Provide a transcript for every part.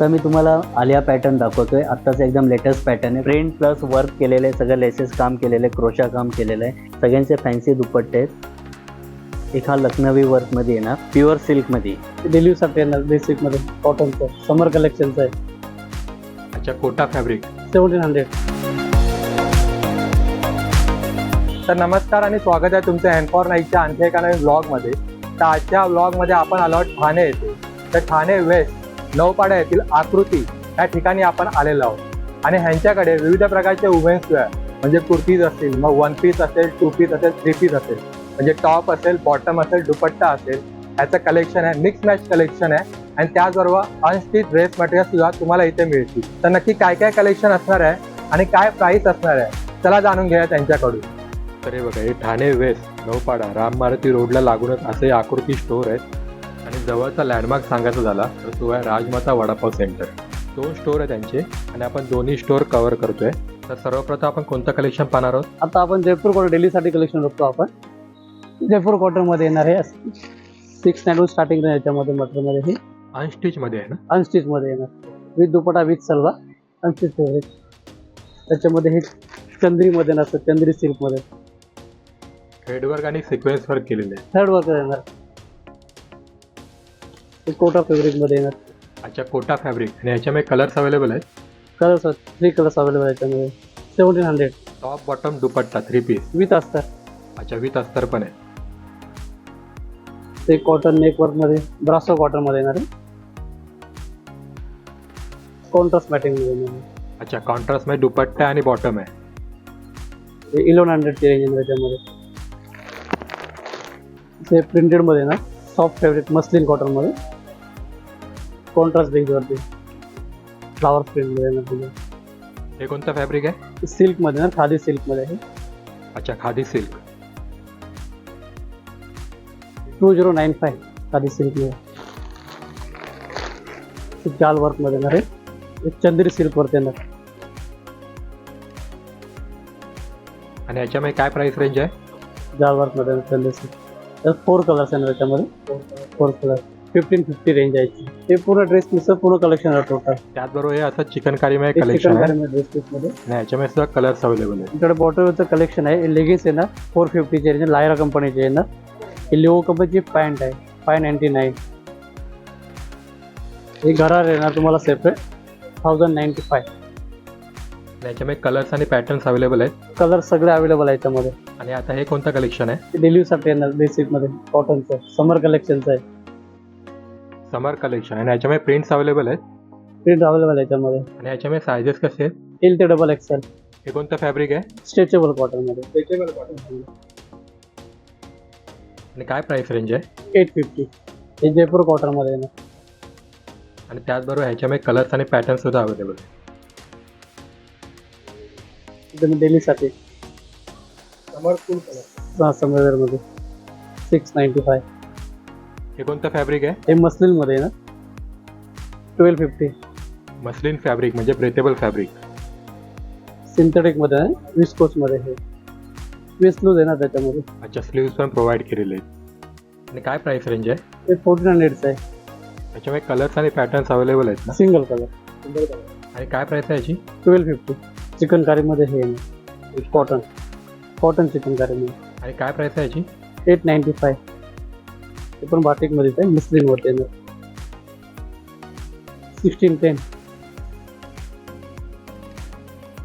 आता मी तुम्हाला आलिया पॅटर्न दाखवतोय. आत्ताच एकदम लेटेस्ट पॅटर्न आहे. प्रिंट प्लस वर्क केलेलं आहे. सगळं लेसेस काम केलेलं आहे. क्रोशा काम केलेलं आहे. सगळ्यांचे फॅन्सी दुपट्टे आहेत. एक हा लखनवी वर्कमध्ये येणार. प्युअर सिल्कमध्ये डेलीसाठी येणार. बेसिकमध्ये कॉटनचं समर कलेक्शनचं आहे. अच्छा कोटा फॅब्रिक सेवन्टीन हंड्रेड तर नमस्कार आणि स्वागत आहे तुमचं हॅन्डफॉर नाईटच्या आणखी एका नवीन ब्लॉगमध्ये तर आजच्या ब्लॉगमध्ये आपण आलो आहोत ठाणे येथे. तर ठाणे वेस्ट नौपाडा येथील आकृती या ठिकाणी आपण आलेलो आहोत. आणि ह्यांच्याकडे विविध प्रकारचे वुमेन्स वेअर म्हणजे कुर्तीज असतील मग वन पीस असेल टू पीस असेल थ्री पीस असेल. म्हणजे टॉप असेल बॉटम असेल दुपट्टा असेल ह्याचं कलेक्शन आहे मिक्स मॅच कलेक्शन आहे. आणि त्याचबरोबर अनस्टिच ड्रेस मटेरियल सुद्धा तुम्हाला इथे मिळतील. तर नक्की काय काय कलेक्शन असणार आहे आणि काय प्राइस असणार आहे चला जाणून घेऊया त्यांच्याकडून. तर हे बघा हे ठाणे वेस्ट नौपाडा राम मारुती रोडला लागूनच असे आकृती स्टोर आहेत. जवळचा लँडमार्क सांगायचा झाला तर तो आहे राजमाता वडापाव सेंटर दोन स्टोर आहे त्यांचे आणि आपण दोन्ही स्टोर कव्हर करतोय. तर सर्वप्रथम आपण कोणतं कलेक्शन पाहणार आहोत? आता आपण जयपूर कॉटन डेलीसाठी कलेक्शन बघतो आपण. जयपूर कॉटनमध्ये येणार आहे सिक्स नाईन स्टार्टिंग याच्यामध्ये मटेरियलमध्ये ही. अनस्टिचमध्ये आहे ना? अनस्टिचमध्ये येणार. With dupatta with salwar. Unstitch favourite त्याच्यामध्ये हे चंद्रीमध्ये नसतं चंद्री सिल्कमध्ये हेडवर्क आणि सिक्वेन्स वर्क केलेले. आहे थर्ड वर्कर येणार हे कोटा फॅब्रिकमध्ये येणार. अच्छा कोटा फॅब्रिक आणि ह्याच्यामध्ये कलर्स अवेलेबल आहेत? कलर्स थ्री कलर्स अवेलेबल आहे त्याच्यामध्ये seventeen hundred top bottom dupatta three piece with असतात अच्छा विथ अस्तर पण आहे. ते कॉटन नेकवर्कमध्ये ब्रासो कॉटनमध्ये येणार आहे. कॉन्ट्रास्ट मॅटिंगमध्ये येणार आहे. अच्छा कॉन्ट्रास्टमध्ये दुपट्टा आणि बॉटम आहे. इलेवन हंड्रेडची रेंज आहे त्याच्यामध्ये ते प्रिंटेडमध्ये ना सॉफ्ट फॅब्रिक मस्लिन कॉटनमध्ये कॉन्ट्रास्ट बेसवरती फ्लावर प्रिंट प्रिंटमध्ये येणार तुझं हे कोणतं फॅब्रिक आहे सिल्कमध्ये ना खादी सिल्कमध्ये आहे अच्छा khadi silk two zero nine five khadi सिल्कमध्ये ते जाल वर्कमध्ये येणार आहे एक चंदेरी सिल्कवरती येणार आणि ह्याच्यामध्ये काय प्राइस रेंज आहे जाल वर्कमध्ये येणार चंदेरी सिल्क फोर कलर्स येणार त्याच्यामध्ये four colour fifteen fifty range आहे. हे पूर्ण ड्रेस पीसचं पूर्ण कलेक्शन आहे टोटल त्याचबरोबर हे असं चिकनमध्ये कलेक्शन आहे. ड्रेस पीसमध्ये आणि ह्याच्यामध्ये सुद्धा कलर्स अवेलेबल आहे इकडे बॉटलचं कलेक्शन आहे. लेगिन्स येणार फोर फिफ्टीचे रेंज लायरा कंपनीचे येणार ही लिओ कंपनीची पॅन्ट आहे. फाय नाईन्टी नाईन ही घरार येणार तुम्हाला सेपरेट थाउजंड नाईन्टी फाय आणि ह्याच्यामध्ये कलर्स आणि पॅटर्न्स अवेलेबल आहेत. कलर सगळे अवेलेबल आहे याच्यामध्ये आणि आता हे कोणतं कलेक्शन आहे? डेलीसाठी येणार बेसिकमध्ये कॉटनचं समर कलेक्शनचं आहे. समर कलेक्शन आणि ह्याच्यामध्ये प्रिंट्स अवेलेबल आहेत? प्रिंट अवेलेबल आहे याच्यामध्ये. आणि ह्याच्यामध्ये सायझेस कसे आहेत? एल ते डबल एक्सेल हे कोणतं फॅब्रिक आहे? स्ट्रेचेबल कॉटनमध्ये स्ट्रेचेबल कॉटन आणि काय प्राइस रेंज आहे? एट फिफ्टी हे जयपूर कॉटनमध्ये येणार. आणि त्याचबरोबर ह्याच्यामध्ये कलर्स आणि पॅटर्न सुद्धा अवेलेबल आहे डेलीसाठी समर फुल कलर हां समरमध्ये सिक्स नाईन्टी फाय हे कोणतं फॅब्रिक आहे? हे मस्लिनमध्ये आहे ना. ट्वेल्व फिफ्टी मस्लिन फॅब्रिक म्हणजे ब्रेथेबल फॅब्रिक सिंथेटिकमध्ये आहे. विस्कोसमध्ये हे विस्लूज आहे ना त्याच्यामध्ये. अच्छा स्लीव्स पण प्रोव्हाइड केलेले आहेत. आणि काय प्राइस रेंज आहे? हे फोर्टीन हंड्रेडचं आहे. ह्याच्यामध्ये कलर्स आणि पॅटर्न्स अवेलेबल आहेत ना? सिंगल कलर आणि काय प्राइस आहे याची? ट्वेल्व फिफ्टी चिकन कारीमध्ये हे आहे. कॉटन कॉटन चिकन कारीमध्ये आणि काय प्राइस आहे याची? एट नाईन्टी फाय ते पण बाटिकमध्येच आहे मुस्लिमवरती येणार सिक्स्टीन टेन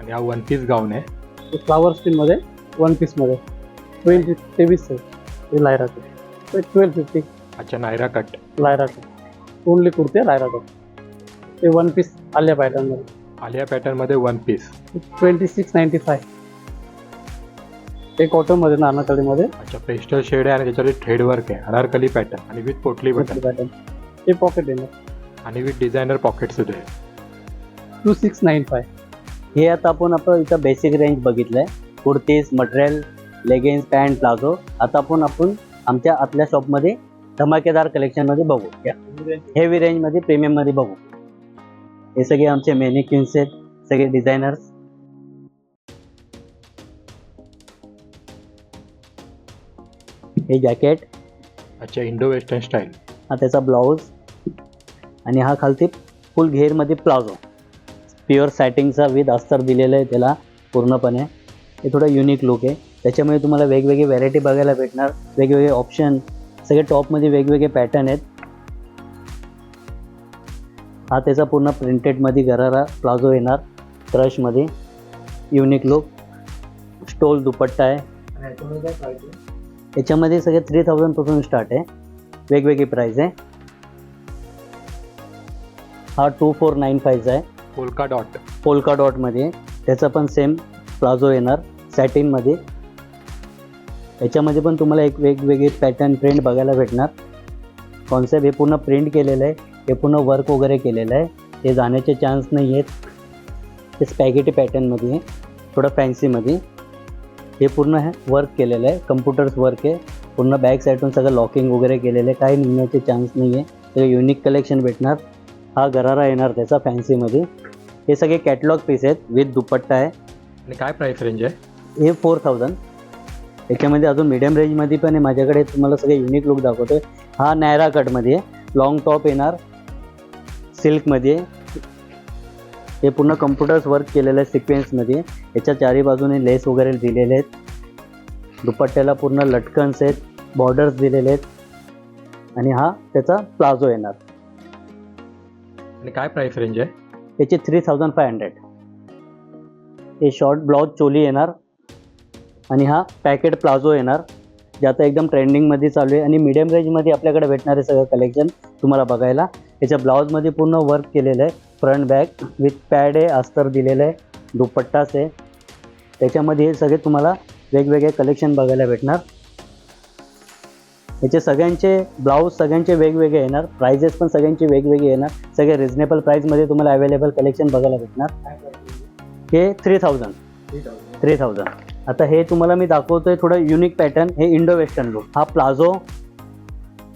आणि हा वन पीस गाऊन आहे फ्लावर स्टीलमध्ये वन पीसमध्ये ट्वेल्व तेवीस आहे. हे लायराचं ट्वेल्व फिफ्टी अच्छा नायरा कट लायराचं ओनली कुर्ती आहे लायराचं ते वन पीस आल्या पॅटर्नमध्ये आलिया पॅटर्नमध्ये one piece twenty six ninety five ते कॉटनमध्ये ना अनाकलीमध्ये. अच्छा पेस्टल शेड आहे आणि त्याच्यावर थ्रेड वर्क आहे. अनारकली पॅटर्न आणि विथ पोटली बटन पॅटर्न ते पॉकेट येणार आणि विथ डिझायनर पॉकेट सुद्धा आहे टू सिक्स नाईन फाय हे आता आपण आपण इथं बेसिक रेंज बघितलंय. Kurtis material leggings pant palazzo आता आपण आपण आमच्या आतल्या शॉपमध्ये धमाकेदार कलेक्शनमध्ये बघू. या. हेवी रेंजमध्ये प्रीमियममध्ये बघू. हे सगळे आमचे मेनिक्युन्स आहेत सगळे डिझायनर्स हे जॅकेट. अच्छा इंडो वेस्टर्न स्टाईल. हा त्याचा ब्लाऊज. आणि हा खालती फुल घेरमध्ये प्लाझो. प्युअर सॅटिंगचा विथ अस्तर दिलेलं आहे त्याला पूर्णपणे. हे थोडं युनिक लुक आहे. त्याच्यामुळे तुम्हाला वेगवेगळी व्हरायटी बघायला भेटणार. वेगवेगळे ऑप्शन सगळे टॉपमध्ये वेगवेगळे पॅटर्न आहेत. हा त्याचा पूर्ण प्रिंटेडमध्ये गरारा प्लाझो येणार. क्रशमध्ये युनिक लुक स्टोल दुपट्टा आहे? याच्यामध्ये सगळे थ्री थाउजंडपासून स्टार्ट आहे. वेगवेगळी प्राईस आहे. हा टू फोर नाईन फाईव्हचा आहे. Polka dot. पोलका डॉटमध्ये त्याचा पण सेम प्लाझो येणार. सॅटिनमध्ये याच्यामध्ये पण तुम्हाला एक वेगवेगळे पॅटर्न प्रिंट बघायला भेटणार. कॉन्सेप्ट हे पूर्ण प्रिंट केलेलं आहे. हे पूर्ण वर्क वगैरे केलेलं आहे. हे जाण्याचे चान्स नाही आहेत ते स्पॅगेटी पॅटर्नमध्ये आहे. थोडं फॅन्सीमध्ये हे पूर्ण हे वर्क केलेलं आहे. कम्प्युटर्स वर्क आहे. पूर्ण बॅक साईडून सगळं लॉकिंग वगैरे केलेलं आहे. काही निघण्याचे चान्स नाही आहे. सगळं युनिक कलेक्शन भेटणार. हा गरारा येणार त्याचा फॅन्सीमध्ये हे सगळे कॅटलॉग पीस आहेत विथ दुपट्टा आहे. आणि काय प्राइस रेंज आहे? हे फोर थाउजंड याच्यामध्ये अजून मिडियम रेंजमध्ये पण आहे. माझ्याकडे तुम्हाला सगळे युनिक लुक दाखवतोय. हा नायरा कटमध्ये आहे. लॉंग टॉप येणार. सिल्कमध्ये हे पूर्ण कम्प्युटर्स वर्क केलेलं आहे सिक्वेन्समध्ये याच्या चारी बाजूने लेस वगैरे दिलेले आहेत. दुपट्ट्याला पूर्ण लटकन्स आहेत बॉर्डर्स दिलेले आहेत. आणि हा त्याचा प्लाझो येणार. आणि काय प्राइस रेंज आहे? याचे थ्री थाउजंड फाय हंड्रेड हे शॉर्ट ब्लाउज चोली येणार. आणि हा पॅकेट प्लाझो येणार. जे आता एकदम ट्रेंडिंगमध्ये चालू आहे. आणि मीडियम रेंजमध्ये आपल्याकडे भेटणार सगळं कलेक्शन तुम्हाला बघायला. याच्या ब्लाऊजमध्ये पूर्ण वर्क केलेलं आहे. फ्रंट बॅक विथ पॅड आहे अस्तर दिलेलं आहे दुपट्टाच आहे. त्याच्यामध्ये हे सगळे तुम्हाला वेगवेगळे कलेक्शन बघायला भेटणार. याचे सगळ्यांचे ब्लाऊज सगळ्यांचे वेगवेगळे येणार प्राइजेस पण सगळ्यांचे वेगवेगळे येणार. सगळे रिझनेबल प्राईजमध्ये तुम्हाला अवेलेबल कलेक्शन बघायला भेटणार. हे थ्री थाउजंड थ्री थाउजंड आता हे तुम्हाला मी दाखवतोय थोडं युनिक पॅटर्न हे इंडो वेस्टर्न लुक हा प्लाझो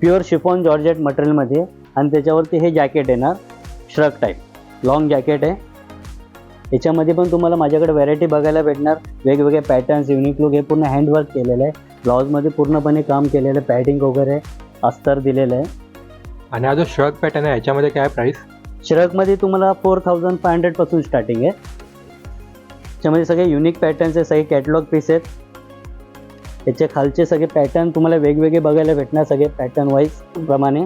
प्युअर शिफॉन जॉर्जेट मटेरियलमध्ये आणि त्याच्यावरती हे जॅकेट येणार श्रक टाईप लॉंग जॅकेट आहे. याच्यामध्ये पण तुम्हाला माझ्याकडे व्हरायटी बघायला भेटणार. वेगवेगळे पॅटर्न्स युनिक लुक हे पूर्ण हँडवर्क केलेलं आहे. ब्लाऊजमध्ये पूर्णपणे काम केलेलं आहे. पॅडिंग वगैरे अस्तर दिलेलं आहे. आणि हा जो शर्ट पॅटर्न आहे याच्यामध्ये काय प्राइस श्रकमध्ये तुम्हाला फोर थाउजंड फाय हंड्रेडपासून स्टार्टिंग आहे. त्याच्यामध्ये सगळे युनिक पॅटर्न्स आहे. सगळे कॅटलॉग पीस आहेत. त्याचे खालचे सगळे पॅटर्न तुम्हाला वेगवेगळे बघायला भेटणार. सगळे पॅटर्न वाईज प्रमाणे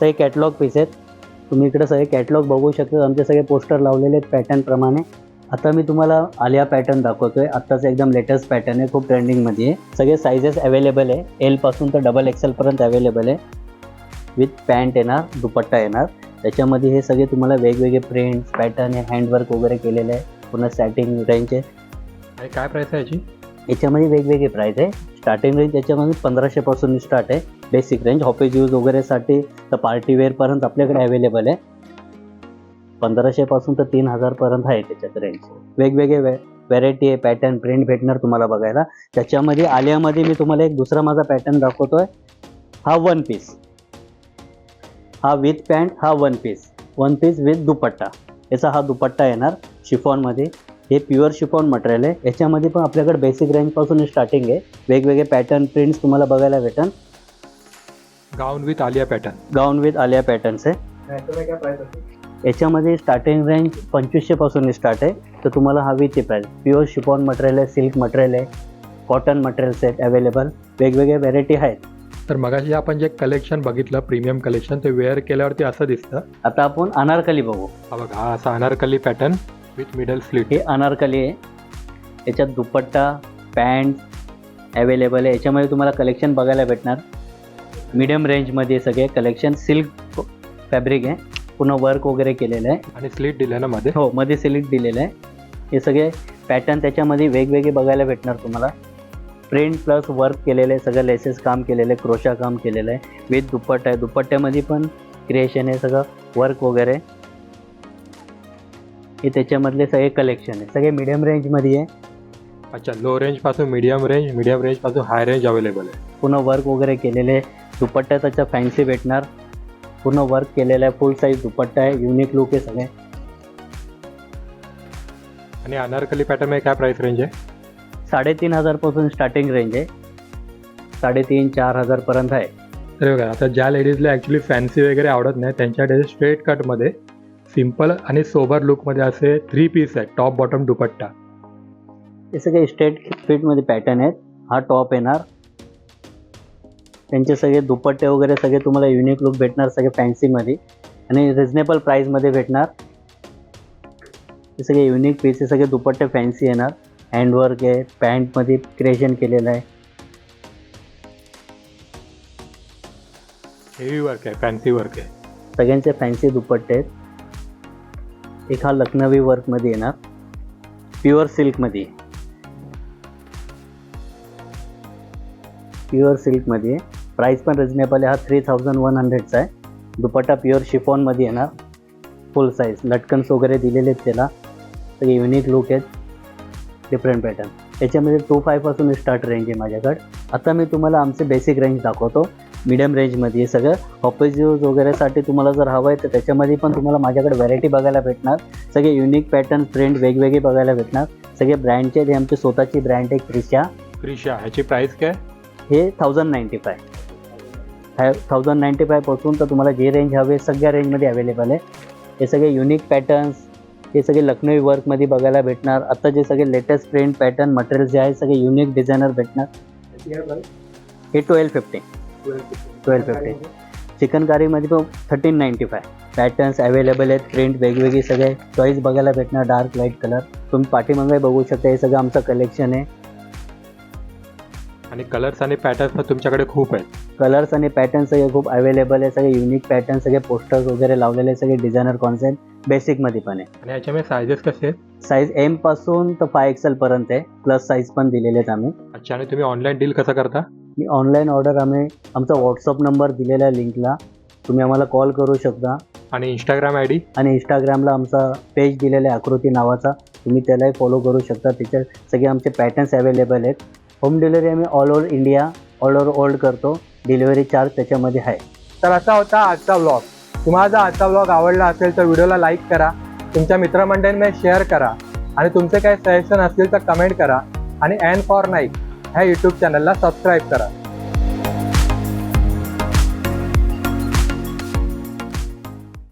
सगळे कॅटलॉग पीस आहेत. तुम्ही इकडे सगळे कॅटलॉग बघू शकता. आमचे सगळे पोस्टर लावलेले आहेत पॅटर्नप्रमाणे आता मी तुम्हाला आलिया पॅटर्न दाखवतोय. आत्ताचं एकदम लेटेस्ट पॅटर्न आहे. खूप ट्रेंडिंगमध्ये आहे. सगळे सायझेस अवेलेबल आहे. एलपासून तर डबल एक्सेलपर्यंत अवेलेबल आहे. विथ पॅन्ट येणार दुपट्टा येणार. त्याच्यामध्ये हे सगळे तुम्हाला वेगवेगळे प्रिंट्स पॅटर्न हे हँडवर्क वगैरे केलेलं आहे. पूर्ण सॅटिंग रेंज आहे. काय प्राइस आहे याची? याच्यामध्ये वेगवेगळे प्राईस आहे. स्टार्टिंग रेंज याच्यामध्ये पंधराशेपासून स्टार्ट आहे. बेसिक रेंज ऑफिस यूज वगैरेसाठी तर पार्टी वेअरपर्यंत आपल्याकडे अवेलेबल आहे. पंधराशेपासून तर तीन हजारपर्यंत आहे त्याच्यात रेंज वेगवेगळे वे व्हरायटी आहे पॅटर्न प्रिंट भेटणार तुम्हाला बघायला. त्याच्यामध्ये आलियामध्ये मी तुम्हाला एक दुसरा माझा पॅटर्न दाखवतोय. हा वन पीस हा विथ पॅन्ट हा one piece one piece with dupatta. याचा हा दुपट्टा येणार शिफॉनमध्ये. हे प्युअर शिफॉन मटेरियल आहे. याच्यामध्ये पण आपल्याकडे बेसिक रेंजपासून स्टार्टिंग आहे. वेगवेगळे पॅटर्न प्रिंट्स तुम्हाला बघायला भेटन. Gown with Alia pattern. Gown with Alia patterns आहे याच्यामध्ये स्टार्टिंग रेंज पंचवीसशेपासून स्टार्ट आहे. तर तुम्हाला हवी ती प्राईस प्युअर शिफॉन मटेरियल आहे सिल्क मटेरियल आहे कॉटन मटेरियल्स आहेत अवेलेबल वेगवेगळे व्हेरायटी आहेत. तर मगाशी आपण जे कलेक्शन बघितलं प्रीमियम कलेक्शन ते वेअर केल्यावरती असं दिसतं. आता आपण अनारकली बघू. हा बघा हा असा Anarkali pattern with middle slit हे अनारकली आहे. याच्यात दुपट्टा पॅन्ट अवेलेबल आहे. याच्यामध्ये तुम्हाला कलेक्शन बघायला भेटणार. मीडियम रेंजमध्ये सगळे कलेक्शन सिल्क फॅब्रिक आहे. पूर्ण वर्क वगैरे केलेलं आहे. आणि स्लीट दिलं ना मध्ये? हो मध्ये सिलेक्ट दिलेलं आहे. हे सगळे पॅटर्न त्याच्यामध्ये वेगवेगळे बघायला भेटणार तुम्हाला. प्रिंट प्लस वर्क केलेलं आहे सगळं लेसेस काम केलेलं आहे क्रोशा काम केलेलं आहे. विथ दुपट्टा आहे दुपट्ट्यामध्ये पण क्रिएशन आहे सगळं वर्क वगैरे. हे त्याच्यामधले सगळे कलेक्शन आहे. सगळे मिडियम रेंजमध्ये आहे. अच्छा लो रेंजपासून मीडियम रेंज मीडियम रेंजपासून हाय रेंज अवेलेबल आहे. पूर्ण वर्क वगैरे केलेले आहे. दुपट्टा त्याचा फॅन्सी भेटणार. पूर्ण वर्क केलेलं आहे फुल साईज दुपट्टा आहे युनिक लुक आहे सगळे. आणि अनारकली पॅटर्नमध्ये काय प्राइस रेंज आहे? साडेतीन हजारपासून स्टार्टिंग रेंज आहे. साडेतीन चार हजारपर्यंत आहे. तर बघा आता ज्या लेडीजला ॲक्च्युली फॅन्सी वगैरे आवडत नाही त्यांच्यासाठी स्ट्रेट कटमध्ये सिंपल आणि सोबर लुकमध्ये असे थ्री पीस आहेत टॉप बॉटम दुपट्टा. हे सगळे स्ट्रेट फिटमध्ये पॅटर्न आहेत. हा टॉप येणार. त्यांचे सगळे दुपट्टे वगैरे सगळे तुम्हाला युनिक लुक भेटणार सगळे फॅन्सीमध्ये आणि रिजनेबल प्राईसमध्ये भेटणार. हे सगळे युनिक पीस हे सगळे दुपट्टे फॅन्सी येणार. हँडवर्क आहे पॅन्टमध्ये क्रिएशन केलेलं आहे. हेवी वर्क आहे फॅन्सी वर्क आहे. सगळ्यांचे फॅन्सी दुपट्टे आहेत. एक हा लखनवी वर्कमध्ये येणार. प्युअर सिल्कमध्ये प्युअर सिल्कमध्ये प्राईस पण रिजनेबल आहे. हा थ्री थाउजंड वन हंड्रेडचा आहे. दुपट्टा प्युअर शिफॉनमध्ये येणार. फुल साईज लटकन्स वगैरे दिलेले आहेत त्याला. सगळे युनिक लुक आहेत. डिफरंट पॅटर्न याच्यामध्ये टू फायपासून स्टार्ट रेंज आहे माझ्याकडे. आता मी तुम्हाला आमचे बेसिक रेंज दाखवतो. मीडियम रेंजमध्ये हे सगळं. ऑफिस यूज वगैरेसाठी तुम्हाला जर हवं आहे तर त्याच्यामध्ये पण तुम्हाला माझ्याकडे व्हरायटी बघायला भेटणार. सगळे युनिक पॅटर्न प्रिंट वेगवेगळे बघायला भेटणार. सगळे ब्रँडचे आहेत. हे आमची स्वतःची ब्रँड आहे क्रिशा. क्रिशा ह्याची प्राइस काय? हे thousand ninety five five thousand ninety फायपासून तर तुम्हाला जे रेंज हवे सगळ्या रेंजमध्ये अवेलेबल आहे. हे सगळे युनिक पॅटर्न्स हे सगळे लखनवी वर्कमध्ये बघायला भेटणार. आता जे सगळे लेटेस्ट प्रिंट पॅटर्न मटेरियल जे आहे सगळे युनिक डिझायनर भेटणार. हे ट्वेल्व फिफ्टी ट्वेल्व फिफ्टी चिकनकारीमध्ये पण thirteen ninety five patterns available आहेत प्रिंट वेगवेगळी सगळे. चॉईस बघायला भेटणार डार्क लाइट कलर तुम्ही पाठीमागे बघू शकता हे सगळं आमचं कलेक्शन आहे. आणि कलर्स आणि पॅटर्न्स पण तुमच्याकडे खूप आहेत. कलर्स आणि पॅटर्न सगळे खूप अवेलेबल आहे सगळे युनिक पॅटर्न सगळे पोस्टर्स वगैरे लावलेले सगळे डिझायनर कॉन्सेप्ट बेसिकमध्ये पण आहे. आणि ह्याच्यामध्ये सायझेस कसे आहेत? साईज एमपासून तर फाय एक्सेल पर्यंत आहे प्लस साईज पण दिलेले आहेत आम्ही. अच्छा आणि तुम्ही ऑनलाईन डील कसं करता? मी ऑनलाईन ऑर्डर आम्ही आमचा व्हॉट्सअप नंबर दिलेला आहे लिंकला तुम्ही आम्हाला कॉल करू शकता. आणि इंस्टाग्राम आय डी आणि इंस्टाग्रामला आमचा पेज दिलेला आहे आकृती नावाचा. तुम्ही त्यालाही फॉलो करू शकता. त्याच्यात सगळे आमचे पॅटर्न्स अवेलेबल आहेत. होम डिलिव्हरी आम्ही all over India all over world करतो. डिलिव्हरी चार्ज त्याच्यामध्ये आहे. तर असा होता आजचा व्लॉग तुम्हाला जर आजचा व्लॉग आवडला असेल तर व्हिडिओला लाईक करा. तुमच्या मित्रमंडळींमध्ये शेअर करा. आणि तुमचे काही सजेशन असतील तर कमेंट करा. आणि अँड फॉर नाईक ह्या यूट्यूब चॅनलला सबस्क्राईब करा.